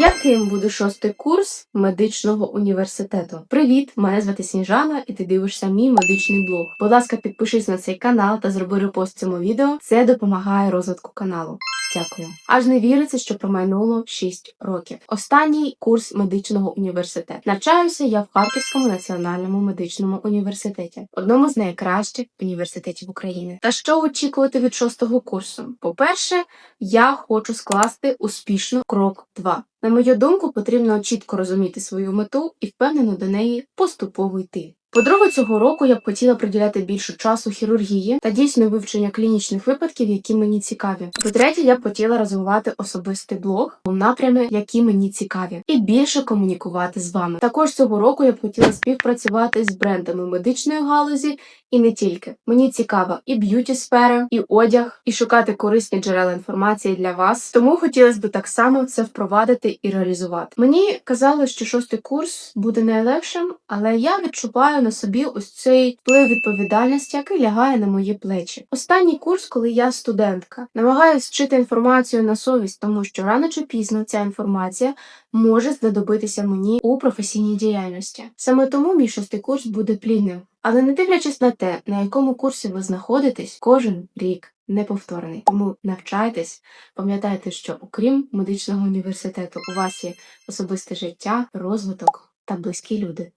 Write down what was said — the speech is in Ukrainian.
Яким буде шостий курс медичного університету? Привіт! Мене звати Сніжана, і ти дивишся мій медичний блог. Будь ласка, підпишись на цей канал та зроби репост цьому відео. Це допомагає розвитку каналу. Дякую. Аж не віриться, що промайнуло 6 років. Останній курс медичного університету. Навчаюся я в Харківському національному медичному університеті, одному з найкращих університетів України. Та що очікувати від шостого курсу? По-перше, я хочу скласти успішно крок 2. На мою думку, потрібно чітко розуміти свою мету і впевнено до неї поступово йти. По-друге, цього року я б хотіла приділяти більше часу хірургії та дійсно вивчення клінічних випадків, які мені цікаві. По-третє, я б хотіла розвивати особистий блог у напрямі, які мені цікаві, і більше комунікувати з вами. Також цього року я б хотіла співпрацювати з брендами медичної галузі і не тільки. Мені цікава і б'юті сфера, і одяг, і шукати корисні джерела інформації для вас. Тому хотілося б так само це впровадити і реалізувати. Мені казали, що шостий курс буде найлегшим, але я відчуваю на собі ось цей вплив відповідальності, який лягає на мої плечі. Останній курс, коли я студентка, намагаюся вчити інформацію на совість, тому що рано чи пізно ця інформація може знадобитися мені у професійній діяльності. Саме тому мій шостий курс буде плідним. Але не дивлячись на те, на якому курсі ви знаходитесь, кожен рік неповторний. Тому навчайтесь, пам'ятайте, що окрім медичного університету, у вас є особисте життя, розвиток та близькі люди.